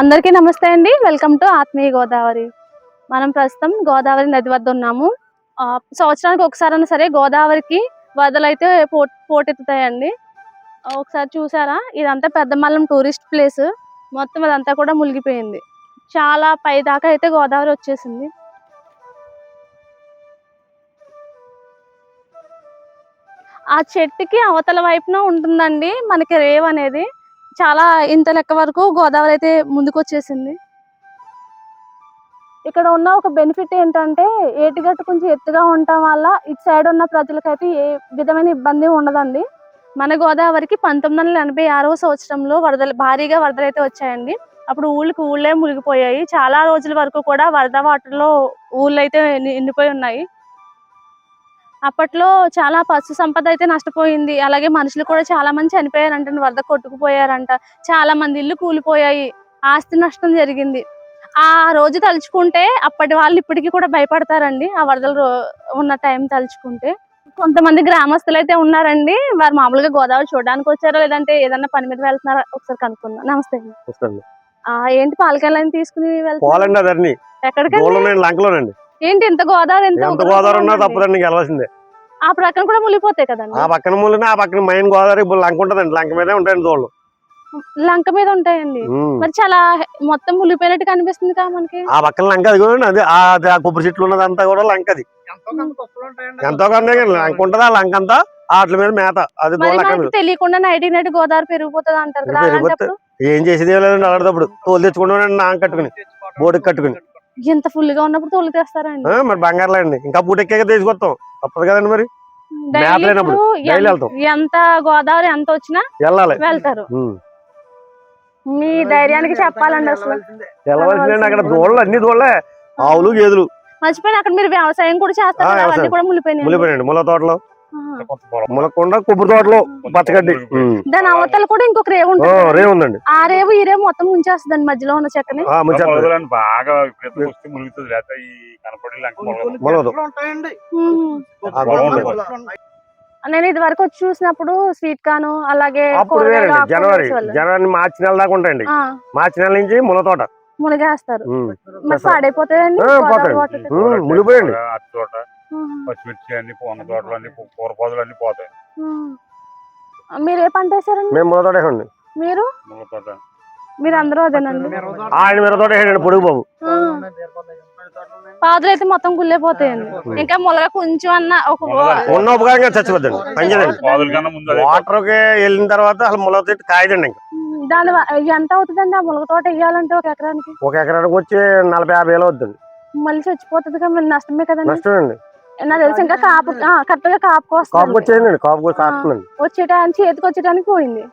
అందరికీ నమస్తే అండి. వెల్కమ్ టు ఆత్మీయ గోదావరి. మనం ప్రస్తుతం గోదావరి నది వద్ద ఉన్నాము. సంవత్సరానికి ఒకసారైనా సరే గోదావరికి వరదలు అయితే పో పోటెత్తుతాయండి ఒకసారి చూసారా? ఇదంతా పెద్దమల్లం టూరిస్ట్ ప్లేస్ మొత్తం అదంతా కూడా మునిగిపోయింది. చాలా పై దాకా అయితే గోదావరి వచ్చేసింది. ఆ చెట్టుకి అవతల వైపున ఉంటుందండి మనకి రేవ్ అనేది. చాలా ఇంత లెక్క వరకు గోదావరి అయితే ముందుకు వచ్చేసింది ఇక్కడ ఉన్న ఒక బెనిఫిట్ ఏంటంటే ఏటిగట్టు కొంచెం ఎత్తుగా ఉండటం వల్ల ఇటు సైడ్ ఉన్న ప్రజలకైతే ఏ విధమైన ఇబ్బంది ఉండదండి. మన గోదావరికి పంతొమ్మిది వందల ఎనభై ఆరవ సంవత్సరంలో వరదలు భారీగా వరదలు అయితే వచ్చాయండి. అప్పుడు ఊళ్ళకి ఊళ్ళే మునిగిపోయాయి. చాలా రోజుల వరకు కూడా వరద వాటర్లో ఊళ్ళైతే నిండిపోయి ఉన్నాయి. అప్పట్లో చాలా పశు సంపద అయితే నష్టపోయింది. అలాగే మనుషులు కూడా చాలా మంది చనిపోయారంట వరద కొట్టుకుపోయారంట. చాలా మంది ఇల్లు కూలిపోయాయి. ఆస్తి నష్టం జరిగింది. ఆ రోజు తలుచుకుంటే అప్పటి వాళ్ళు ఇప్పటికీ కూడా భయపడతారండి ఆ వరదలు ఉన్న టైం తలుచుకుంటే. కొంతమంది గ్రామస్తులు అయితే ఉన్నారండి వారు మామూలుగా గోదావరి చూడడానికి వచ్చారో లేదంటే ఏదన్నా పని మీద వెళ్తున్నారా ఒకసారి కనుక్కుందాం. నమస్తే ఏంటి పాలకాయలని తీసుకుని అదన్నీ. ఎక్కడికి లంకలోనండి. ఏంటి ఇంత గోదావరి ఎంత ఎంత గోదావరి ఉన్నా? తప్పదండి గెలవాల్సిందే ఆ ప్రక్కన కూడా మునిగిపోతాయి కదండి? ఆ పక్కన మూలన ఆ పక్కన మెయిన్ గోదావరి ఇప్పుడు లంక ఉంటదండి లంక మీదే ఉంటాయండి దోళ్ళు లంక మీద ఉంటాయండి. మరి చాలా మొత్తం మునిగిపోయినట్టు కనిపిస్తుంది కదా మనకి? ఆ పక్కన లంక అది కూడా అదే ఆ అది ఆ కొబ్బరి చెట్లు ఉన్నదంతా కూడా లంకది ఎంతో కన్నా లంక ఉంటది ఆ లంక అంతా వాటి మీద మేత. అది తెలియకుండా నైట్ నైట్ గోదావరి పెరిగిపోతుంది అంటారు కదా ఏం చేసేది లేదండి అలాంటప్పుడు తోలు తెచ్చుకుంటామండి నాన్న కట్టుకుని బోడికి కట్టుకుని. ఇంత ఫుల్గా ఉన్నప్పుడు తోలు తెస్తారండి మరి బంగారులే అండి ఇంకా పూటెక్కాక తీసుకొస్తాం. తప్పదు కదండి మరి. ఎంత గోదావరి ఎంత వచ్చినా వెళ్ళాలి. వెళ్తారు. మీ ధైర్యానికి చెప్పాలండి అసలు. వెళ్ళవలసిందండి అక్కడ దోళ్ళు అన్ని ఆవులు గేదెలు. మర్చిపోయిన అక్కడ మీరు వ్యవసాయం కూడా చేస్తారు? అవన్నీ. కూడా ములిపోయినండి ముల తోటలో. ఆహా. ములకొండ కొబ్బరి తోటలో పచ్చగడ్డి. దాని అవతల కూడా ఇంకొక రేవు ఓ, ఉంటుంది కదా. రే ఉందండి. ఆ రేవు ఈ రేవు మొత్తం ముంచేస్తుంది మధ్యలో ఉన్న చెక్కని. బాగా. నేను ఇది వరకు వచ్చి చూసినప్పుడు స్వీట్ కాను అలాగే జనవరి. జనవరి మార్చి నెల దాకా ఉంటాయండి. ఆ, మార్చి నెల నుంచి ముల తోట. మునిగేస్తారు. మరి పాడైపోతాయండి? మునిగిపోయండి. పచ్చిమిర్చి అన్ని పొంగ తోటలు అన్ని కూర పొదలు అన్ని పోతాయి. మీరు ఏ పంట వేసారండి? మేము ముల తోట వేసండి మీరు? తోట. మీరు అందరూ అదేనండి. ఆయన మిర తోట వేసాడండి పొడుగు బాబు. ఆ. పాదులు అయితే మొత్తం గుల్లైపోతాయండి ఇంకా మొలగ కొంచెం అన్న ఒక ఉన్న ఉపకారంగా చచ్చిపోద్దండి. పంచదండి పాదుల కన్నా ముందు అదే వాటర్కి వెళ్ళిన తర్వాత అసలు ముల చెట్టు కాయదండి ఇంకా. దాని ఎంత అవుతుందండి ఆ ములగ తోట వేయాలంటే ఒక ఎకరానికి? ఒక ఎకరానికి వచ్చి నలభై యాభై వేలు అవుతుంది మళ్ళీ చచ్చిపోతుంది కదా మరి నష్టమే కదండి. నష్టం అండి నాకు తెలిసి ఇంకా కాపు కరెక్ట్గా కాపుకు కాపుకి వస్తుంది. వచ్చేయండి కాపుకి కాస్తుందండి వచ్చేటానికి చేతికి వచ్చేటానికి పోయింది.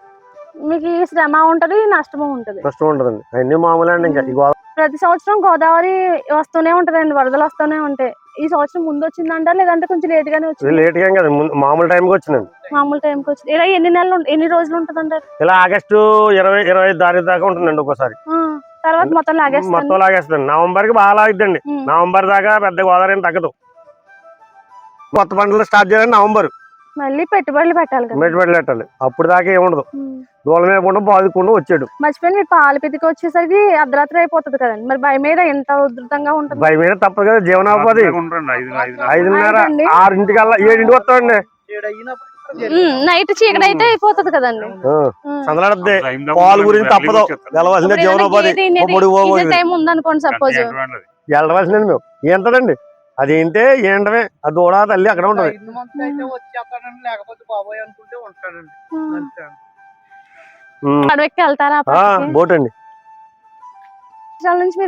మీకు ఈ శ్రమ ఉంటది నష్టము ఉంటది. నష్టం ఉంటదండి అన్ని మామూలే అండి ఇంకా. ఈ గోదావరి ప్రతి సంవత్సరం గోదావరి వస్తూనే ఉంటదండి వరదలు వస్తూనే ఉంటాయి. ఈ సంవత్సరం ముందు వచ్చిందంట లేదంటే కొంచెం లేట్ గానే వచ్చింది లేట్గా కదా మామూలు టైంకి వచ్చిందండి మామూలు టైంకి వచ్చింది. ఇలా ఎన్ని నెలలు ఎన్ని రోజులు ఉంటదంటారు ఇలా ఆగస్టు ఇరవై ఇరవై తారీఖు దాకా ఉంటుందండి ఒక్కోసారి. ఆ, తర్వాత మొత్తం లాగేస్తాను. మొత్తం లాగేస్తుంది నవంబర్కి బాగా లాగిద్దండి. నవంబర్ దాకా పెద్ద గోదావరి ఏం తగ్గదు. కొత్త పంటలు స్టార్ట్ చేయాలంటే నవంబర్. మళ్ళీ పెట్టుబడులు పెట్టాలి కదా. మెట్టుబడి పెట్టాలి. అప్పుడు దాకా ఏముండదు. దూలం వేయకుండా బాదుకుండా వచ్చాడు మర్చిపోయి మీరు పాలు పితికి వచ్చేసరికి అర్ధరాత్రి అయిపోతుంది కదండి. మరి భయం మీద ఎంత ఉధృతంగా ఉంటుంది? భయం మీద తప్పదు కదా జీవనోపాధి. ఐదున్నర. ఆరింటికల్లా ఏడింటికి వస్తామండి నైట్ చీకటి అయితే అయిపోతుంది కదండి. దాకా పాలు గురించి తప్పదు. వెళ్ళవలసిందే జీవనోపాధి. ఉందనుకోండి సపోజ్. వెళ్ళవలసిందండి మేము. ఏంటదండి అది ఏంటే ఏంటవే? ఆ దూడ తల్లి అక్కడ ఉంటది? బోట్ అండి.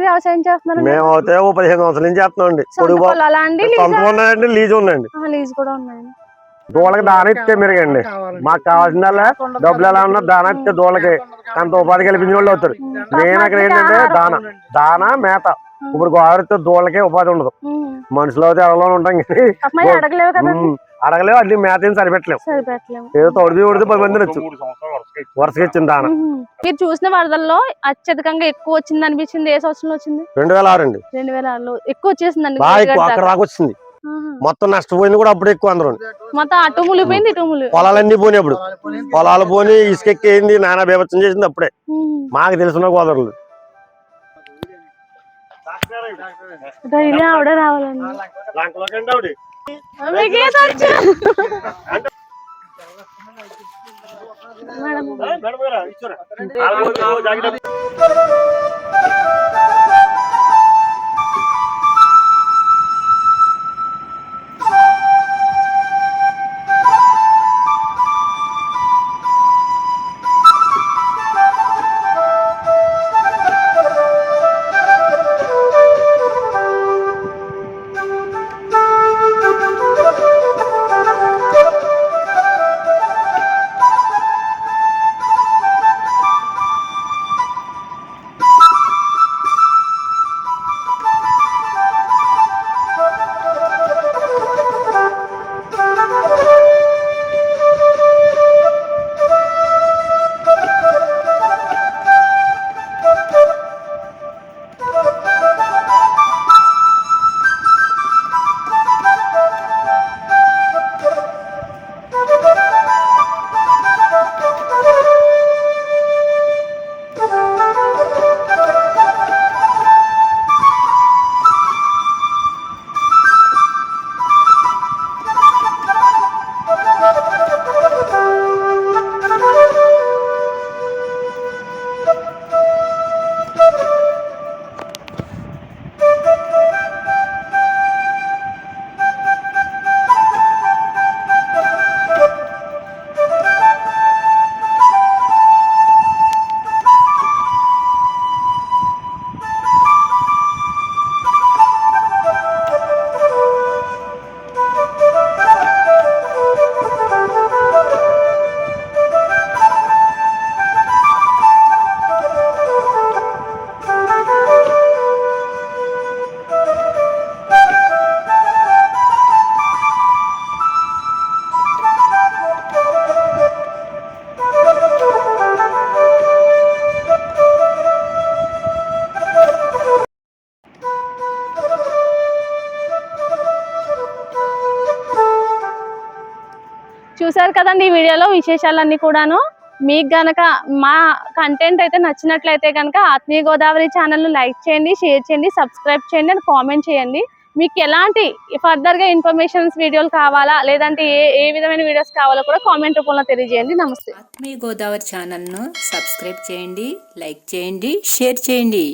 వ్యవసాయం మేము అయితే ఓ పదిహేను సంవత్సరాల నుంచి పొలాలా అండి సొంతం ఉన్నాయండి లీజ్ ఉన్నాయండి. లీజ్ కూడా ఉన్నాయండి. దూడకి దాన ఇస్తే మెరుగండి. మాకు కావాల్సిందల్లా డబ్బులు ఎలా ఉన్నా దాన ఇస్తే దూడకి అంత ఉపాధి కల్పించిన వాళ్ళు అవుతారు. మెయిన్ అక్కడ ఏంటంటే దాన. దాన మేత. ఇప్పుడు గోదావరితో దూడలకే ఉపాధి ఉండదు. మనుషులు అయితే అడగలో ఉంటాం కానీ అడగలేవు అన్ని మేత ఏం సరిపెట్టలేవు. సరిపెట్టలేము ఏదో తొడిది ఉడితే పది మంది వచ్చు మూడు సంవత్సరాలు వరుసగా ఇచ్చి- వరుసగా ఇచ్చిన దాన. మీరు చూసిన వరదల్లో అత్యధికంగా ఎక్కువ వచ్చింది అనిపించింది ఏ సంవత్సరంలో వచ్చింది? రెండు వేల ఆరు అండి. రెండు వేల ఆరులో ఎక్కువ గోదావరి ఎక్కువ అక్కడ వచ్చింది. మొత్తం నష్టపోయింది కూడా అప్పుడు ఎక్కువ అందరూ. మొత్తం అటు ములిపోయింది ఇటు ములి పొలాలన్నీ పోయినాయి అప్పుడు. పొలాలు పోనీ- ఇసుకెక్కేయింది నానా బీభత్సం చేసింది అప్పుడే. మాకు తెలిసిన గోదావరిలో డైలీ ఆవిడ రావాలండి? మేడం. చూసారు కదండి ఈ వీడియోలో విశేషాలన్నీ కూడాను. మీకు గనక మా కంటెంట్ అయితే నచ్చినట్లయితే కనుక ఆత్మీయ గోదావరి ఛానల్ లైక్ చేయండి షేర్ చేయండి సబ్స్క్రైబ్ చేయండి అండ్ కామెంట్ చేయండి. మీకు ఎలాంటి ఫర్దర్గా ఇన్ఫర్మేషన్స్ వీడియోలు కావాలా లేదంటే ఏ ఏ విధమైన వీడియోస్ కావాలో కూడా కామెంట్ రూపంలో తెలియజేయండి. నమస్తే. ఆత్మీయ గోదావరి ఛానల్ను సబ్స్క్రైబ్ చేయండి లైక్ చేయండి షేర్ చేయండి.